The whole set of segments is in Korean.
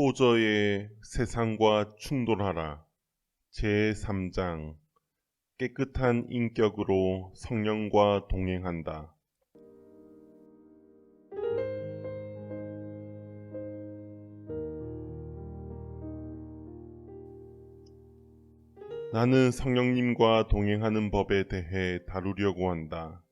토저의 세상과 충돌하라. 제3장 깨끗한 인격으로 성령과 동행한다. 나는 성령님과 동행하는 법에 대해 다루려고 한다.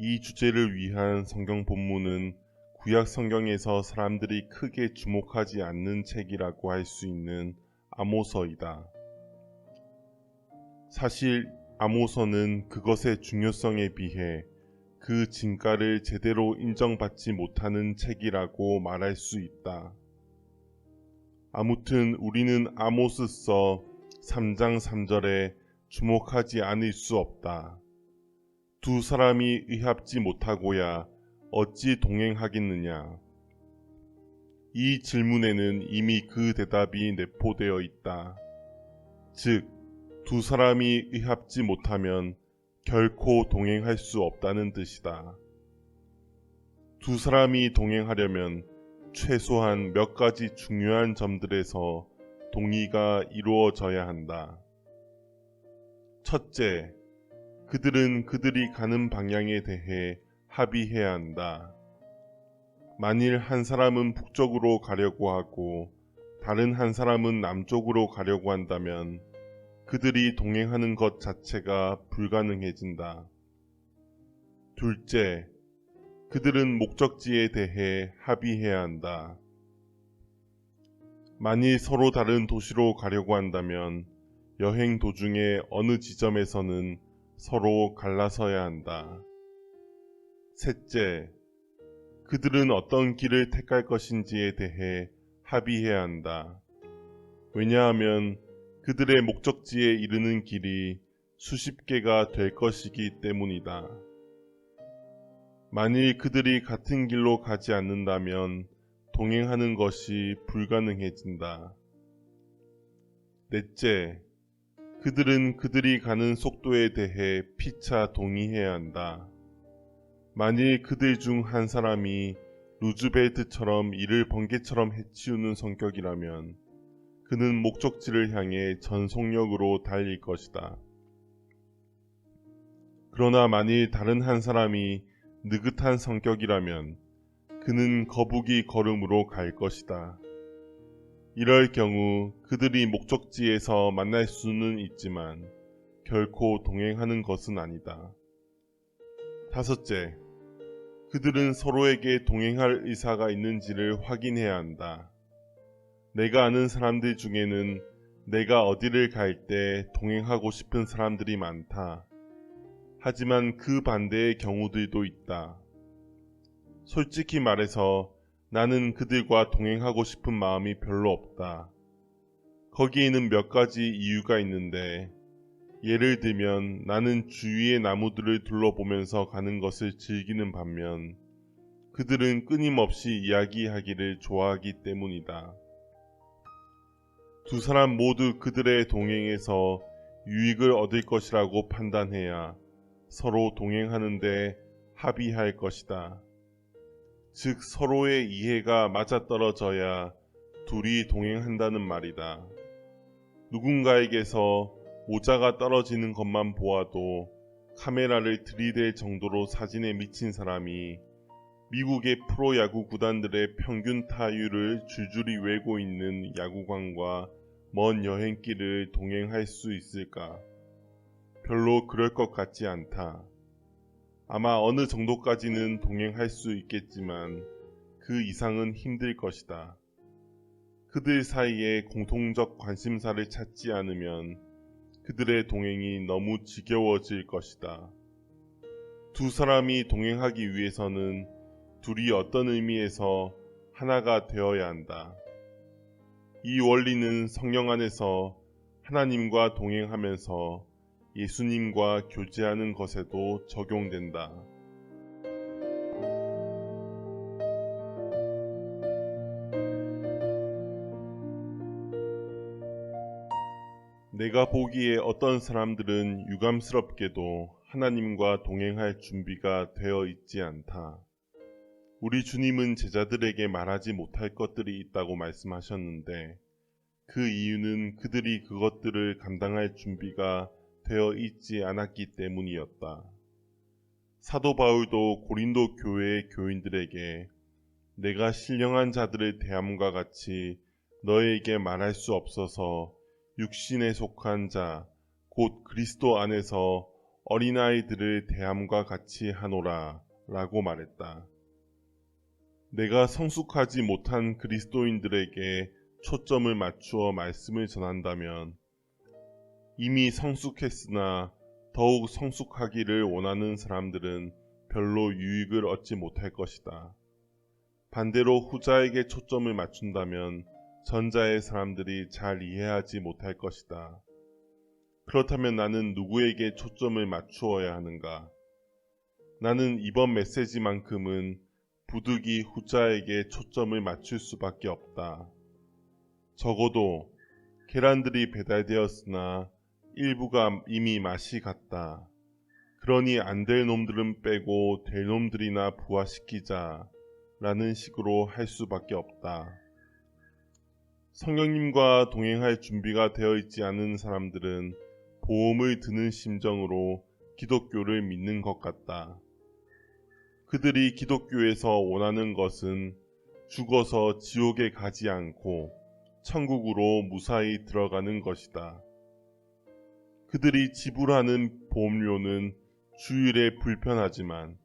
이 주제를 위한 성경 본문은 구약 성경에서 사람들이 크게 주목하지 않는 책이라고 할 수 있는 아모서이다. 사실 아모서는 그것의 중요성에 비해 그 진가를 제대로 인정받지 못하는 책이라고 말할 수 있다. 아무튼 우리는 아모스서 3장 3절에 주목하지 않을 수 없다. 두 사람이 의합지 못하고야 어찌 동행하겠느냐? 이 질문에는 이미 그 대답이 내포되어 있다. 즉, 두 사람이 의합지 못하면 결코 동행할 수 없다는 뜻이다. 두 사람이 동행하려면 최소한 몇 가지 중요한 점들에서 동의가 이루어져야 한다. 첫째, 그들은 그들이 가는 방향에 대해 합의해야 한다. 만일 한 사람은 북쪽으로 가려고 하고 다른 한 사람은 남쪽으로 가려고 한다면 그들이 동행하는 것 자체가 불가능해진다. 둘째, 그들은 목적지에 대해 합의해야 한다. 만일 서로 다른 도시로 가려고 한다면 여행 도중에 어느 지점에서는 서로 갈라서야 한다. 셋째, 그들은 어떤 길을 택할 것인지에 대해 합의해야 한다. 왜냐하면 그들의 목적지에 이르는 길이 수십 개가 될 것이기 때문이다. 만일 그들이 같은 길로 가지 않는다면 동행하는 것이 불가능해진다. 넷째, 그들은 그들이 가는 속도에 대해 피차 동의해야 한다. 만일 그들 중 한 사람이 루즈벨트처럼 이를 번개처럼 해치우는 성격이라면 그는 목적지를 향해 전속력으로 달릴 것이다. 그러나 만일 다른 한 사람이 느긋한 성격이라면 그는 거북이 걸음으로 갈 것이다. 이럴 경우 그들이 목적지에서 만날 수는 있지만 결코 동행하는 것은 아니다. 다섯째, 그들은 서로에게 동행할 의사가 있는지를 확인해야 한다. 내가 아는 사람들 중에는 내가 어디를 갈 때 동행하고 싶은 사람들이 많다. 하지만 그 반대의 경우들도 있다. 솔직히 말해서 나는 그들과 동행하고 싶은 마음이 별로 없다. 거기에는 몇 가지 이유가 있는데, 예를 들면 나는 주위의 나무들을 둘러보면서 가는 것을 즐기는 반면, 그들은 끊임없이 이야기하기를 좋아하기 때문이다. 두 사람 모두 그들의 동행에서 유익을 얻을 것이라고 판단해야 서로 동행하는데 합의할 것이다. 즉 서로의 이해가 맞아떨어져야 둘이 동행한다는 말이다. 누군가에게서 모자가 떨어지는 것만 보아도 카메라를 들이댈 정도로 사진에 미친 사람이 미국의 프로야구 구단들의 평균 타율을 줄줄이 외고 있는 야구관과 먼 여행길을 동행할 수 있을까? 별로 그럴 것 같지 않다. 아마 어느 정도까지는 동행할 수 있겠지만 그 이상은 힘들 것이다. 그들 사이에 공통적 관심사를 찾지 않으면 그들의 동행이 너무 지겨워질 것이다. 두 사람이 동행하기 위해서는 둘이 어떤 의미에서 하나가 되어야 한다. 이 원리는 성령 안에서 하나님과 동행하면서 예수님과 교제하는 것에도 적용된다. 내가 보기에 어떤 사람들은 유감스럽게도 하나님과 동행할 준비가 되어 있지 않다. 우리 주님은 제자들에게 말하지 못할 것들이 있다고 말씀하셨는데 그 이유는 그들이 그것들을 감당할 준비가 되어 있지 않았기 때문이었다. 사도 바울도 고린도 교회의 교인들에게 내가 신령한 자들을 대함과 같이 너에게 말할 수 없어서 육신에 속한 자, 곧 그리스도 안에서 어린아이들을 대함과 같이 하노라 라고 말했다. 내가 성숙하지 못한 그리스도인들에게 초점을 맞추어 말씀을 전한다면 이미 성숙했으나 더욱 성숙하기를 원하는 사람들은 별로 유익을 얻지 못할 것이다. 반대로 후자에게 초점을 맞춘다면 전자의 사람들이 잘 이해하지 못할 것이다. 그렇다면 나는 누구에게 초점을 맞추어야 하는가? 나는 이번 메시지만큼은 부득이 후자에게 초점을 맞출 수밖에 없다. 적어도 계란들이 배달되었으나 일부가 이미 맛이 갔다. 그러니 안 될 놈들은 빼고 될 놈들이나 부화시키자 라는 식으로 할 수밖에 없다. 성령님과 동행할 준비가 되어 있지 않은 사람들은 보험을 드는 심정으로 기독교를 믿는 것 같다. 그들이 기독교에서 원하는 것은 죽어서 지옥에 가지 않고 천국으로 무사히 들어가는 것이다. 그들이 지불하는 보험료는 주일에 불편하지만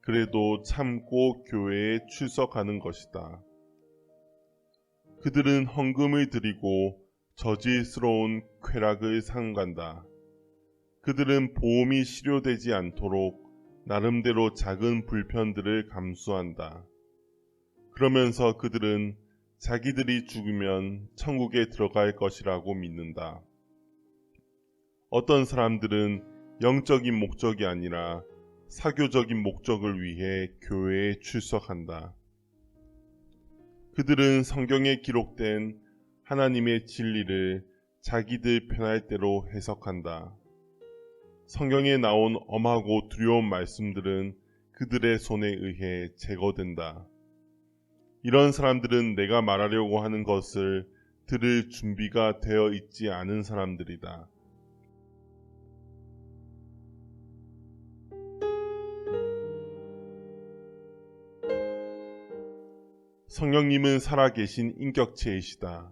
그래도 참고 교회에 출석하는 것이다. 그들은 헌금을 드리고 저질스러운 쾌락을 상간다. 그들은 보험이 실효되지 않도록 나름대로 작은 불편들을 감수한다. 그러면서 그들은 자기들이 죽으면 천국에 들어갈 것이라고 믿는다. 어떤 사람들은 영적인 목적이 아니라 사교적인 목적을 위해 교회에 출석한다. 그들은 성경에 기록된 하나님의 진리를 자기들 편할 대로 해석한다. 성경에 나온 엄하고 두려운 말씀들은 그들의 손에 의해 제거된다. 이런 사람들은 내가 말하려고 하는 것을 들을 준비가 되어 있지 않은 사람들이다. 성령님은 살아계신 인격체이시다.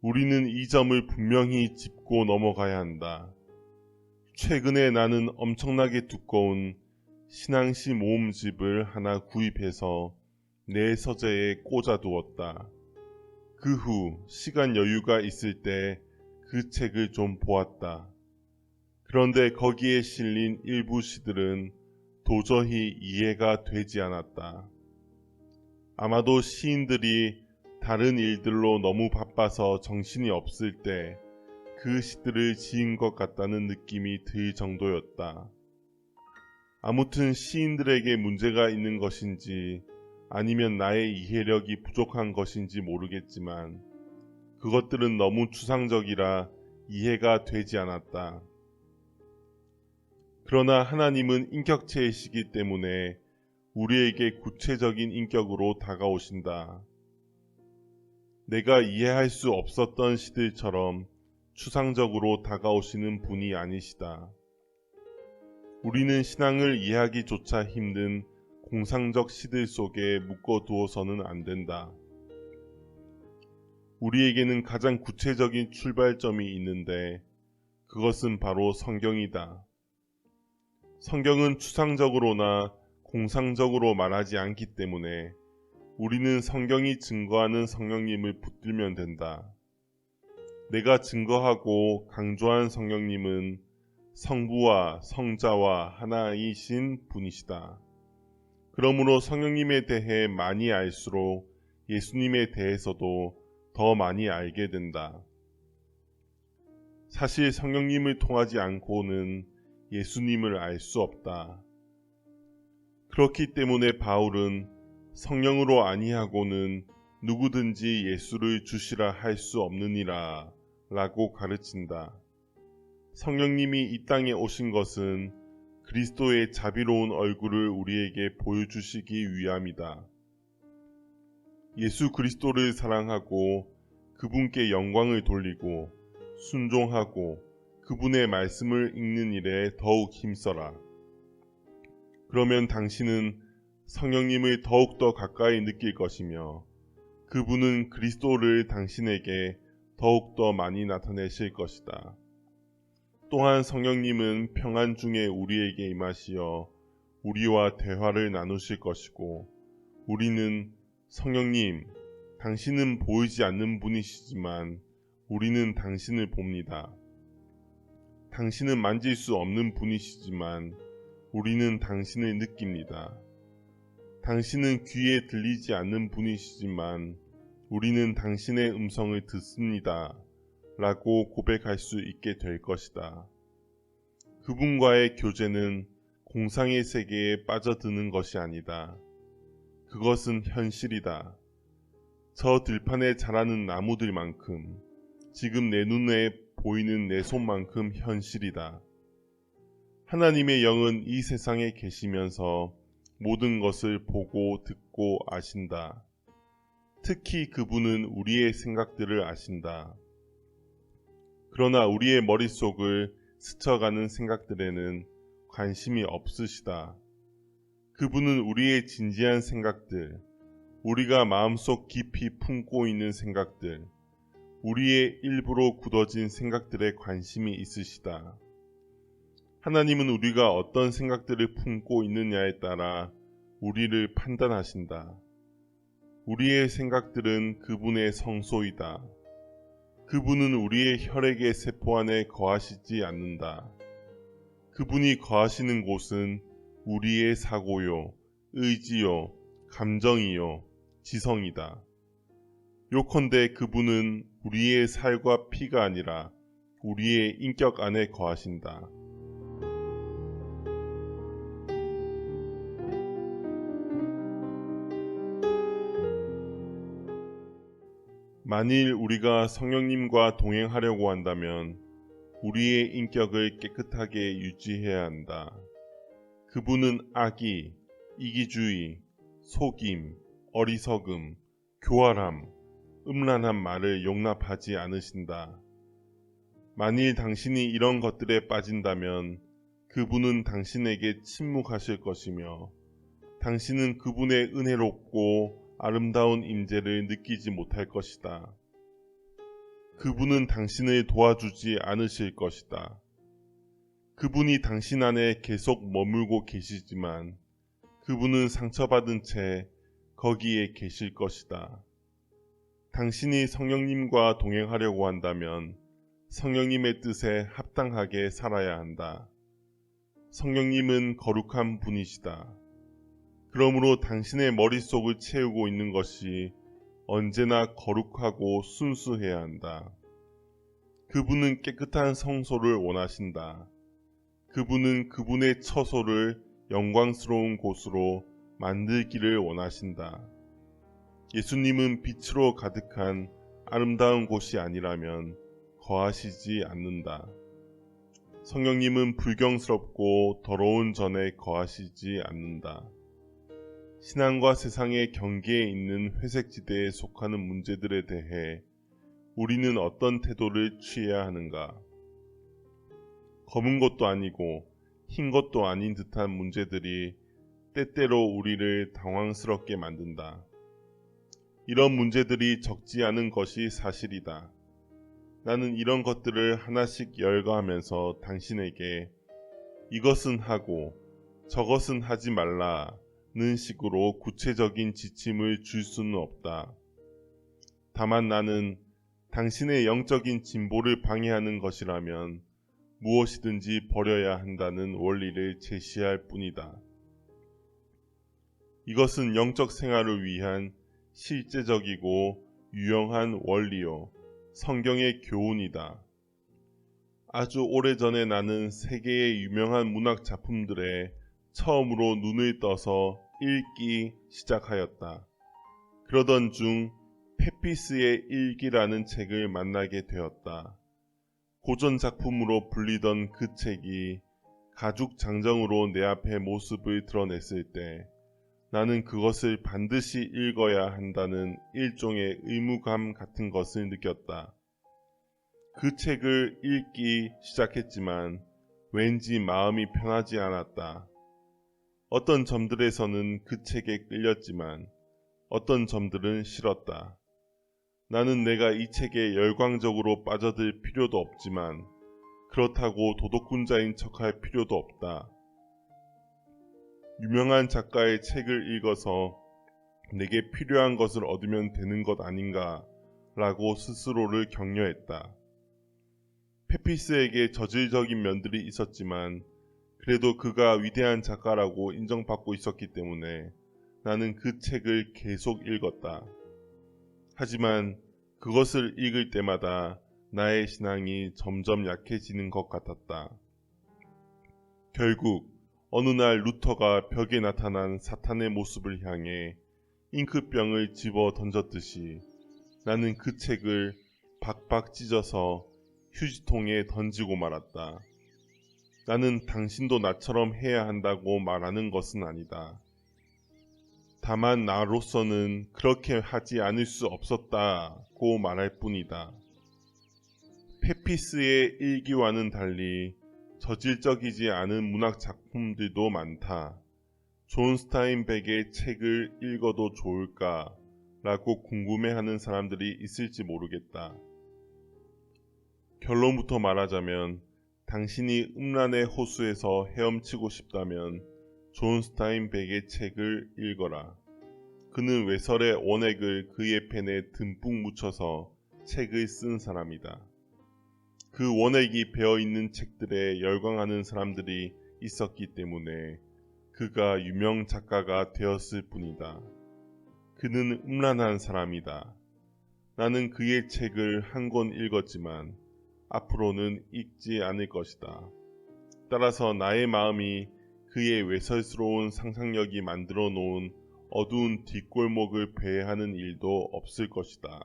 우리는 이 점을 분명히 짚고 넘어가야 한다. 최근에 나는 엄청나게 두꺼운 신앙시 모음집을 하나 구입해서 내 서재에 꽂아두었다. 그 후 시간 여유가 있을 때 그 책을 좀 보았다. 그런데 거기에 실린 일부 시들은 도저히 이해가 되지 않았다. 아마도 시인들이 다른 일들로 너무 바빠서 정신이 없을 때 그 시들을 지은 것 같다는 느낌이 들 정도였다. 아무튼 시인들에게 문제가 있는 것인지 아니면 나의 이해력이 부족한 것인지 모르겠지만 그것들은 너무 추상적이라 이해가 되지 않았다. 그러나 하나님은 인격체이시기 때문에 우리에게 구체적인 인격으로 다가오신다. 내가 이해할 수 없었던 시들처럼 추상적으로 다가오시는 분이 아니시다. 우리는 신앙을 이해하기조차 힘든 공상적 시들 속에 묶어두어서는 안 된다. 우리에게는 가장 구체적인 출발점이 있는데 그것은 바로 성경이다. 성경은 추상적으로나 공상적으로 말하지 않기 때문에 우리는 성경이 증거하는 성령님을 붙들면 된다. 내가 증거하고 강조한 성령님은 성부와 성자와 하나이신 분이시다. 그러므로 성령님에 대해 많이 알수록 예수님에 대해서도 더 많이 알게 된다. 사실 성령님을 통하지 않고는 예수님을 알 수 없다. 그렇기 때문에 바울은 성령으로 아니하고는 누구든지 예수를 주시라 할 수 없느니라 라고 가르친다. 성령님이 이 땅에 오신 것은 그리스도의 자비로운 얼굴을 우리에게 보여주시기 위함이다. 예수 그리스도를 사랑하고 그분께 영광을 돌리고 순종하고 그분의 말씀을 읽는 일에 더욱 힘써라. 그러면 당신은 성령님을 더욱더 가까이 느낄 것이며 그분은 그리스도를 당신에게 더욱더 많이 나타내실 것이다. 또한 성령님은 평안 중에 우리에게 임하시어 우리와 대화를 나누실 것이고 우리는 성령님, 당신은 보이지 않는 분이시지만 우리는 당신을 봅니다. 당신은 만질 수 없는 분이시지만 우리는 당신을 느낍니다. 당신은 귀에 들리지 않는 분이시지만 우리는 당신의 음성을 듣습니다. 라고 고백할 수 있게 될 것이다. 그분과의 교제는 공상의 세계에 빠져드는 것이 아니다. 그것은 현실이다. 저 들판에 자라는 나무들만큼 지금 내 눈에 보이는 내 손만큼 현실이다. 하나님의 영은 이 세상에 계시면서 모든 것을 보고 듣고 아신다. 특히 그분은 우리의 생각들을 아신다. 그러나 우리의 머릿속을 스쳐가는 생각들에는 관심이 없으시다. 그분은 우리의 진지한 생각들, 우리가 마음속 깊이 품고 있는 생각들, 우리의 일부러 굳어진 생각들에 관심이 있으시다. 하나님은 우리가 어떤 생각들을 품고 있느냐에 따라 우리를 판단하신다. 우리의 생각들은 그분의 성소이다. 그분은 우리의 혈액의 세포 안에 거하시지 않는다. 그분이 거하시는 곳은 우리의 사고요, 의지요, 감정이요, 지성이다. 요컨대 그분은 우리의 살과 피가 아니라 우리의 인격 안에 거하신다. 만일 우리가 성령님과 동행하려고 한다면 우리의 인격을 깨끗하게 유지해야 한다. 그분은 악이, 이기주의, 속임, 어리석음, 교활함, 음란한 말을 용납하지 않으신다. 만일 당신이 이런 것들에 빠진다면 그분은 당신에게 침묵하실 것이며 당신은 그분의 은혜롭고 아름다운 임재를 느끼지 못할 것이다. 그분은 당신을 도와주지 않으실 것이다. 그분이 당신 안에 계속 머물고 계시지만 그분은 상처받은 채 거기에 계실 것이다. 당신이 성령님과 동행하려고 한다면 성령님의 뜻에 합당하게 살아야 한다. 성령님은 거룩한 분이시다. 그러므로 당신의 머릿속을 채우고 있는 것이 언제나 거룩하고 순수해야 한다. 그분은 깨끗한 성소를 원하신다. 그분은 그분의 처소를 영광스러운 곳으로 만들기를 원하신다. 예수님은 빛으로 가득한 아름다운 곳이 아니라면 거하시지 않는다. 성령님은 불경스럽고 더러운 전에 거하시지 않는다. 신앙과 세상의 경계에 있는 회색지대에 속하는 문제들에 대해 우리는 어떤 태도를 취해야 하는가? 검은 것도 아니고 흰 것도 아닌 듯한 문제들이 때때로 우리를 당황스럽게 만든다. 이런 문제들이 적지 않은 것이 사실이다. 나는 이런 것들을 하나씩 열거하면서 당신에게 이것은 하고 저것은 하지 말라 는 식으로 구체적인 지침을 줄 수는 없다. 다만 나는 당신의 영적인 진보를 방해하는 것이라면 무엇이든지 버려야 한다는 원리를 제시할 뿐이다. 이것은 영적 생활을 위한 실제적이고 유용한 원리요, 성경의 교훈이다. 아주 오래전에 나는 세계의 유명한 문학 작품들에 처음으로 눈을 떠서 읽기 시작하였다. 그러던 중 페피스의 일기라는 책을 만나게 되었다. 고전 작품으로 불리던 그 책이 가죽 장정으로 내 앞에 모습을 드러냈을 때 나는 그것을 반드시 읽어야 한다는 일종의 의무감 같은 것을 느꼈다. 그 책을 읽기 시작했지만 왠지 마음이 편하지 않았다. 어떤 점들에서는 그 책에 끌렸지만 어떤 점들은 싫었다. 나는 내가 이 책에 열광적으로 빠져들 필요도 없지만 그렇다고 도덕군자인 척할 필요도 없다. 유명한 작가의 책을 읽어서 내게 필요한 것을 얻으면 되는 것 아닌가 라고 스스로를 격려했다. 페피스에게 저질적인 면들이 있었지만 그래도 그가 위대한 작가라고 인정받고 있었기 때문에 나는 그 책을 계속 읽었다. 하지만 그것을 읽을 때마다 나의 신앙이 점점 약해지는 것 같았다. 결국 어느 날 루터가 벽에 나타난 사탄의 모습을 향해 잉크병을 집어 던졌듯이 나는 그 책을 박박 찢어서 휴지통에 던지고 말았다. 나는 당신도 나처럼 해야 한다고 말하는 것은 아니다. 다만 나로서는 그렇게 하지 않을 수 없었다고 말할 뿐이다. 페피스의 일기와는 달리 저질적이지 않은 문학 작품들도 많다. 존 스타인백의 책을 읽어도 좋을까? 라고 궁금해하는 사람들이 있을지 모르겠다. 결론부터 말하자면 당신이 음란의 호수에서 헤엄치고 싶다면 존 스타인백의 책을 읽어라. 그는 외설의 원액을 그의 펜에 듬뿍 묻혀서 책을 쓴 사람이다. 그 원액이 배어 있는 책들에 열광하는 사람들이 있었기 때문에 그가 유명 작가가 되었을 뿐이다. 그는 음란한 사람이다. 나는 그의 책을 한 권 읽었지만 앞으로는 읽지 않을 것이다. 따라서 나의 마음이 그의 외설스러운 상상력이 만들어 놓은 어두운 뒷골목을 배회하는 일도 없을 것이다.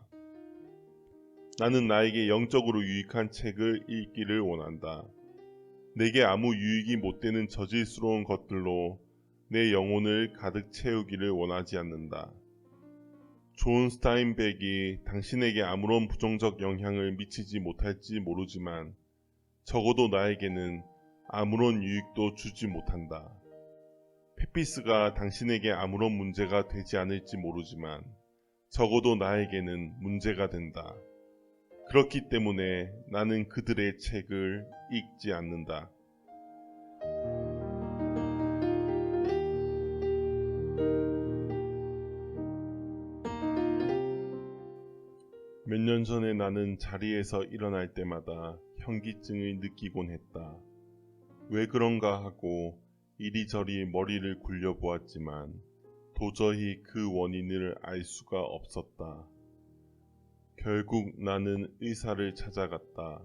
나는 나에게 영적으로 유익한 책을 읽기를 원한다. 내게 아무 유익이 못 되는 저질스러운 것들로 내 영혼을 가득 채우기를 원하지 않는다. 존 스타인백이 당신에게 아무런 부정적 영향을 미치지 못할지 모르지만 적어도 나에게는 아무런 유익도 주지 못한다. 페피스가 당신에게 아무런 문제가 되지 않을지 모르지만 적어도 나에게는 문제가 된다. 그렇기 때문에 나는 그들의 책을 읽지 않는다. 몇 년 전에 나는 자리에서 일어날 때마다 현기증을 느끼곤 했다. 왜 그런가 하고 이리저리 머리를 굴려보았지만 도저히 그 원인을 알 수가 없었다. 결국 나는 의사를 찾아갔다.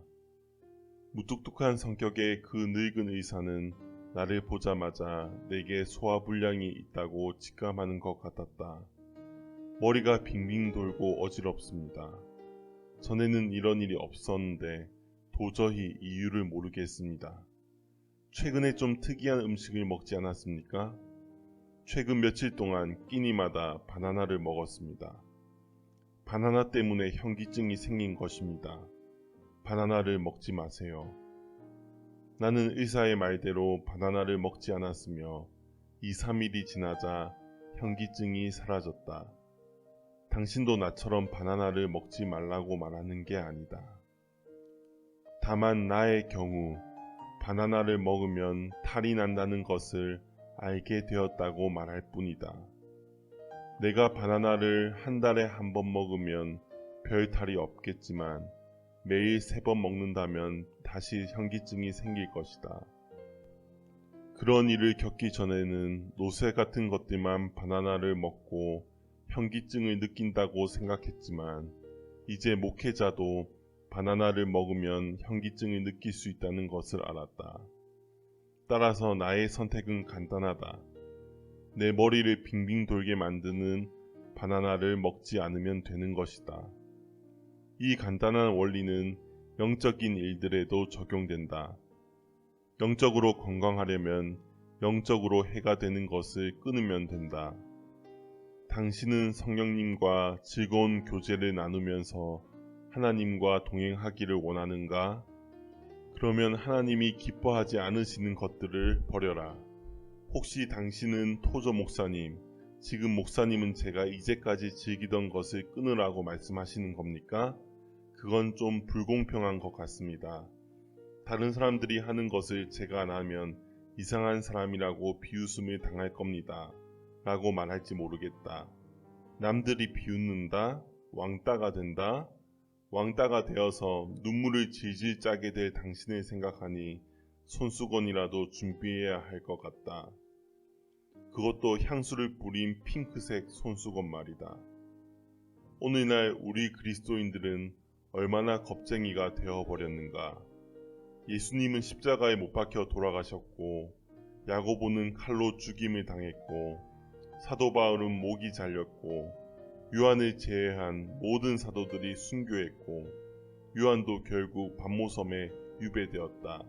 무뚝뚝한 성격의 그 늙은 의사는 나를 보자마자 내게 소화불량이 있다고 직감하는 것 같았다. 머리가 빙빙 돌고 어지럽습니다. 전에는 이런 일이 없었는데 도저히 이유를 모르겠습니다. 최근에 좀 특이한 음식을 먹지 않았습니까? 최근 며칠 동안 끼니마다 바나나를 먹었습니다. 바나나 때문에 현기증이 생긴 것입니다. 바나나를 먹지 마세요. 나는 의사의 말대로 바나나를 먹지 않았으며 2, 3일이 지나자 현기증이 사라졌다. 당신도 나처럼 바나나를 먹지 말라고 말하는 게 아니다. 다만 나의 경우 바나나를 먹으면 탈이 난다는 것을 알게 되었다고 말할 뿐이다. 내가 바나나를 한 달에 한 번 먹으면 별 탈이 없겠지만 매일 세 번 먹는다면 다시 현기증이 생길 것이다. 그런 일을 겪기 전에는 노쇠 같은 것들만 바나나를 먹고 현기증을 느낀다고 생각했지만 이제 목회자도 바나나를 먹으면 현기증을 느낄 수 있다는 것을 알았다. 따라서 나의 선택은 간단하다. 내 머리를 빙빙 돌게 만드는 바나나를 먹지 않으면 되는 것이다. 이 간단한 원리는 영적인 일들에도 적용된다. 영적으로 건강하려면 영적으로 해가 되는 것을 끊으면 된다. 당신은 성령님과 즐거운 교제를 나누면서 하나님과 동행하기를 원하는가? 그러면 하나님이 기뻐하지 않으시는 것들을 버려라. 혹시 당신은 토조 목사님, 지금 목사님은 제가 이제까지 즐기던 것을 끊으라고 말씀하시는 겁니까? 그건 좀 불공평한 것 같습니다. 다른 사람들이 하는 것을 제가 안 하면 이상한 사람이라고 비웃음을 당할 겁니다. 라고 말할지 모르겠다. 남들이 비웃는다? 왕따가 된다? 왕따가 되어서 눈물을 질질 짜게 될 당신을 생각하니 손수건이라도 준비해야 할 것 같다. 그것도 향수를 뿌린 핑크색 손수건 말이다. 오늘날 우리 그리스도인들은 얼마나 겁쟁이가 되어버렸는가. 예수님은 십자가에 못 박혀 돌아가셨고, 야고보는 칼로 죽임을 당했고, 사도 바울은 목이 잘렸고, 요한을 제외한 모든 사도들이 순교했고, 요한도 결국 반모섬에 유배되었다.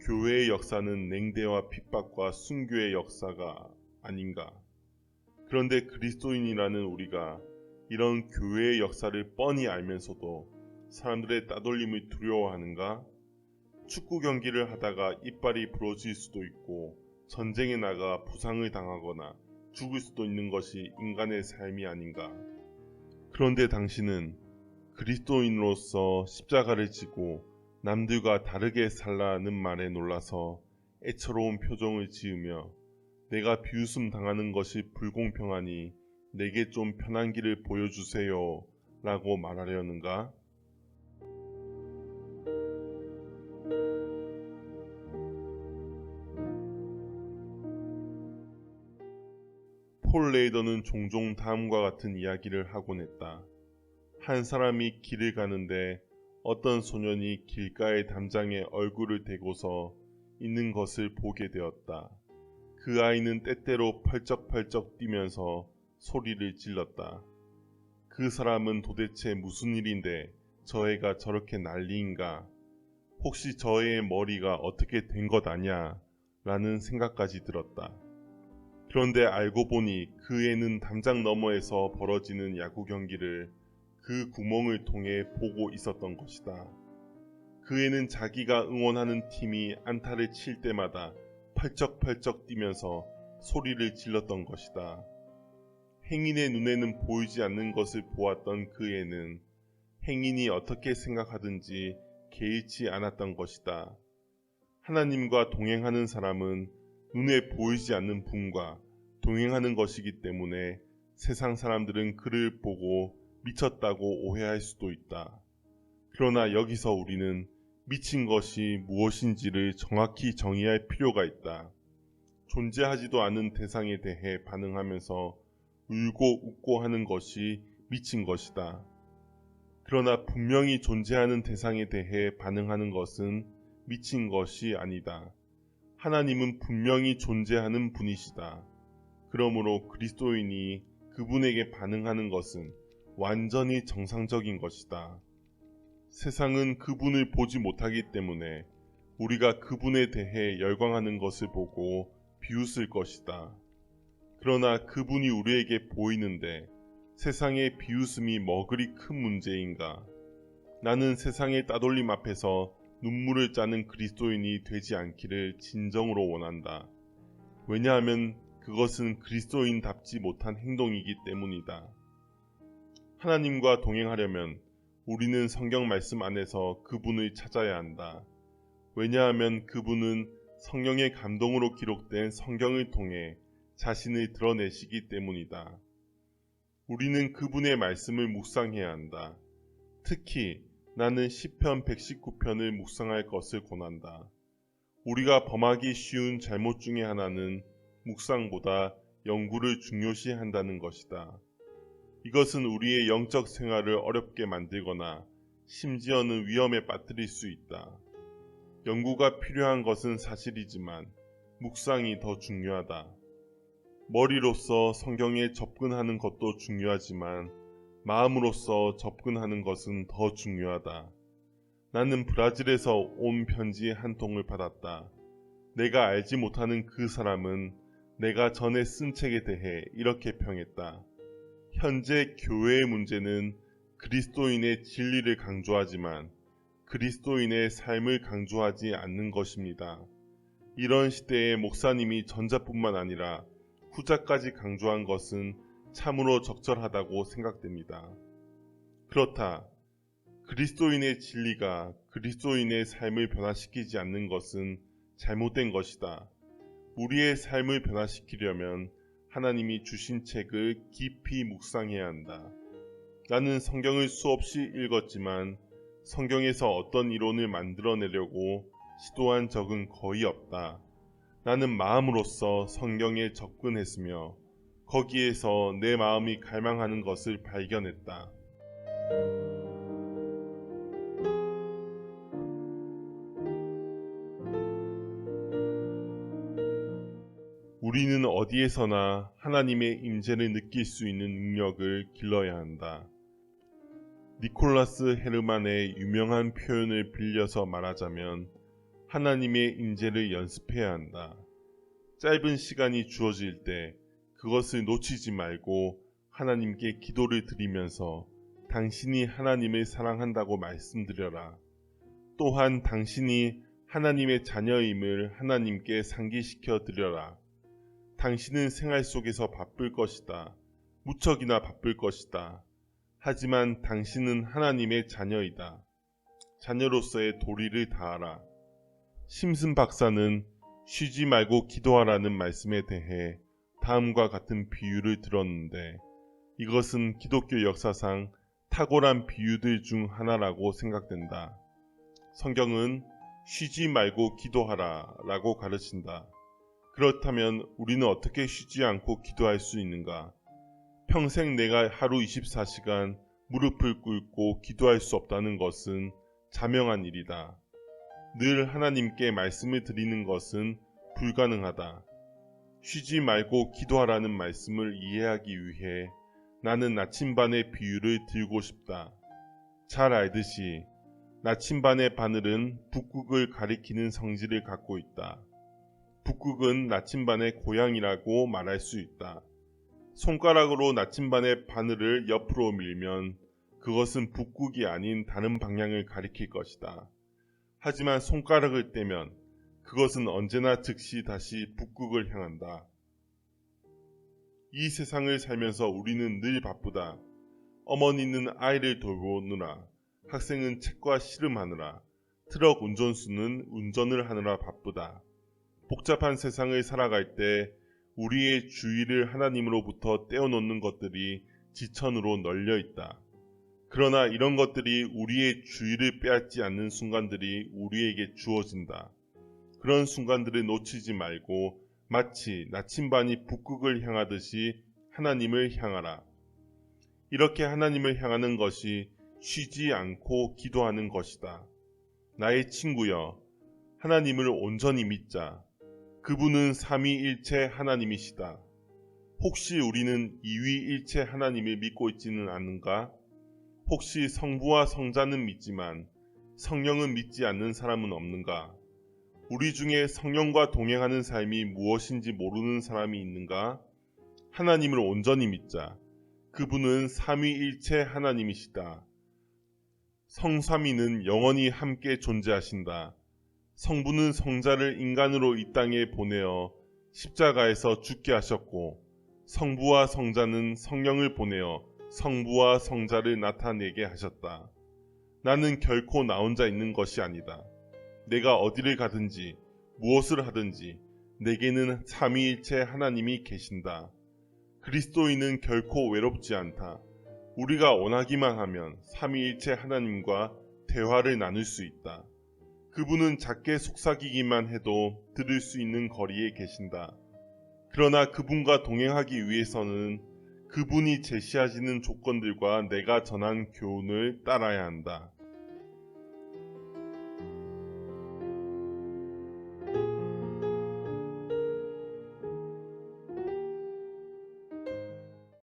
교회의 역사는 냉대와 핍박과 순교의 역사가 아닌가. 그런데 그리스도인이라는 우리가 이런 교회의 역사를 뻔히 알면서도 사람들의 따돌림을 두려워하는가? 축구 경기를 하다가 이빨이 부러질 수도 있고 전쟁에 나가 부상을 당하거나 죽을 수도 있는 것이 인간의 삶이 아닌가. 그런데 당신은 그리스도인으로서 십자가를 지고 남들과 다르게 살라는 말에 놀라서 애처로운 표정을 지으며 내가 비웃음 당하는 것이 불공평하니 내게 좀 편한 길을 보여주세요 라고 말하려는가? 폴 레이더는 종종 다음과 같은 이야기를 하곤 했다. 한 사람이 길을 가는데 어떤 소년이 길가의 담장에 얼굴을 대고서 있는 것을 보게 되었다. 그 아이는 때때로 펄쩍펄쩍 뛰면서 소리를 질렀다. 그 사람은 도대체 무슨 일인데 저 애가 저렇게 난리인가? 혹시 저 애의 머리가 어떻게 된 것 아냐? 라는 생각까지 들었다. 그런데 알고 보니 그 애는 담장 너머에서 벌어지는 야구 경기를 그 구멍을 통해 보고 있었던 것이다. 그 애는 자기가 응원하는 팀이 안타를 칠 때마다 펄쩍펄쩍 뛰면서 소리를 질렀던 것이다. 행인의 눈에는 보이지 않는 것을 보았던 그 애는 행인이 어떻게 생각하든지 개의치 않았던 것이다. 하나님과 동행하는 사람은 눈에 보이지 않는 분과 동행하는 것이기 때문에 세상 사람들은 그를 보고 미쳤다고 오해할 수도 있다. 그러나 여기서 우리는 미친 것이 무엇인지를 정확히 정의할 필요가 있다. 존재하지도 않은 대상에 대해 반응하면서 울고 웃고 하는 것이 미친 것이다. 그러나 분명히 존재하는 대상에 대해 반응하는 것은 미친 것이 아니다. 하나님은 분명히 존재하는 분이시다. 그러므로 그리스도인이 그분에게 반응하는 것은 완전히 정상적인 것이다. 세상은 그분을 보지 못하기 때문에 우리가 그분에 대해 열광하는 것을 보고 비웃을 것이다. 그러나 그분이 우리에게 보이는데 세상의 비웃음이 뭐 그리 큰 문제인가? 나는 세상의 따돌림 앞에서 눈물을 짜는 그리스도인이 되지 않기를 진정으로 원한다. 왜냐하면 그것은 그리스도인답지 못한 행동이기 때문이다. 하나님과 동행하려면 우리는 성경 말씀 안에서 그분을 찾아야 한다. 왜냐하면 그분은 성령의 감동으로 기록된 성경을 통해 자신을 드러내시기 때문이다. 우리는 그분의 말씀을 묵상해야 한다. 특히 나는 시편 119편을 묵상할 것을 권한다. 우리가 범하기 쉬운 잘못 중의 하나는 묵상보다 연구를 중요시 한다는 것이다. 이것은 우리의 영적 생활을 어렵게 만들거나 심지어는 위험에 빠뜨릴 수 있다. 연구가 필요한 것은 사실이지만 묵상이 더 중요하다. 머리로서 성경에 접근하는 것도 중요하지만 마음으로서 접근하는 것은 더 중요하다. 나는 브라질에서 온 편지 한 통을 받았다. 내가 알지 못하는 그 사람은 내가 전에 쓴 책에 대해 이렇게 평했다. 현재 교회의 문제는 그리스도인의 진리를 강조하지만 그리스도인의 삶을 강조하지 않는 것입니다. 이런 시대에 목사님이 전자뿐만 아니라 후자까지 강조한 것은 참으로 적절하다고 생각됩니다. 그렇다. 그리스도인의 진리가 그리스도인의 삶을 변화시키지 않는 것은 잘못된 것이다. 우리의 삶을 변화시키려면 하나님이 주신 책을 깊이 묵상해야 한다. 나는 성경을 수없이 읽었지만 성경에서 어떤 이론을 만들어내려고 시도한 적은 거의 없다. 나는 마음으로서 성경에 접근했으며 거기에서 내 마음이 갈망하는 것을 발견했다. 우리는 어디에서나 하나님의 임재를 느낄 수 있는 능력을 길러야 한다. 니콜라스 헤르만의 유명한 표현을 빌려서 말하자면 하나님의 임재를 연습해야 한다. 짧은 시간이 주어질 때 그것을 놓치지 말고 하나님께 기도를 드리면서 당신이 하나님을 사랑한다고 말씀드려라. 또한 당신이 하나님의 자녀임을 하나님께 상기시켜 드려라. 당신은 생활 속에서 바쁠 것이다. 무척이나 바쁠 것이다. 하지만 당신은 하나님의 자녀이다. 자녀로서의 도리를 다하라. 심슨 박사는 쉬지 말고 기도하라는 말씀에 대해 다음과 같은 비유를 들었는데 이것은 기독교 역사상 탁월한 비유들 중 하나라고 생각된다. 성경은 쉬지 말고 기도하라 라고 가르친다. 그렇다면 우리는 어떻게 쉬지 않고 기도할 수 있는가? 평생 내가 하루 24시간 무릎을 꿇고 기도할 수 없다는 것은 자명한 일이다. 늘 하나님께 말씀을 드리는 것은 불가능하다. 쉬지 말고 기도하라는 말씀을 이해하기 위해 나는 나침반의 비유를 들고 싶다. 잘 알듯이 나침반의 바늘은 북극을 가리키는 성질을 갖고 있다. 북극은 나침반의 고향이라고 말할 수 있다. 손가락으로 나침반의 바늘을 옆으로 밀면 그것은 북극이 아닌 다른 방향을 가리킬 것이다. 하지만 손가락을 떼면 그것은 언제나 즉시 다시 북극을 향한다. 이 세상을 살면서 우리는 늘 바쁘다. 어머니는 아이를 돌보느라, 학생은 책과 씨름하느라, 트럭 운전수는 운전을 하느라 바쁘다. 복잡한 세상을 살아갈 때 우리의 주의를 하나님으로부터 떼어놓는 것들이 지천으로 널려 있다. 그러나 이런 것들이 우리의 주의를 빼앗지 않는 순간들이 우리에게 주어진다. 그런 순간들을 놓치지 말고 마치 나침반이 북극을 향하듯이 하나님을 향하라. 이렇게 하나님을 향하는 것이 쉬지 않고 기도하는 것이다. 나의 친구여, 하나님을 온전히 믿자. 그분은 삼위일체 하나님이시다. 혹시 우리는 이위일체 하나님을 믿고 있지는 않는가? 혹시 성부와 성자는 믿지만 성령은 믿지 않는 사람은 없는가? 우리 중에 성령과 동행하는 삶이 무엇인지 모르는 사람이 있는가? 하나님을 온전히 믿자. 그분은 삼위일체 하나님이시다. 성삼위는 영원히 함께 존재하신다. 성부는 성자를 인간으로 이 땅에 보내어 십자가에서 죽게 하셨고 성부와 성자는 성령을 보내어 성부와 성자를 나타내게 하셨다. 나는 결코 나 혼자 있는 것이 아니다. 내가 어디를 가든지 무엇을 하든지 내게는 삼위일체 하나님이 계신다. 그리스도인은 결코 외롭지 않다. 우리가 원하기만 하면 삼위일체 하나님과 대화를 나눌 수 있다. 그분은 작게 속삭이기만 해도 들을 수 있는 거리에 계신다. 그러나 그분과 동행하기 위해서는 그분이 제시하시는 조건들과 내가 전한 교훈을 따라야 한다.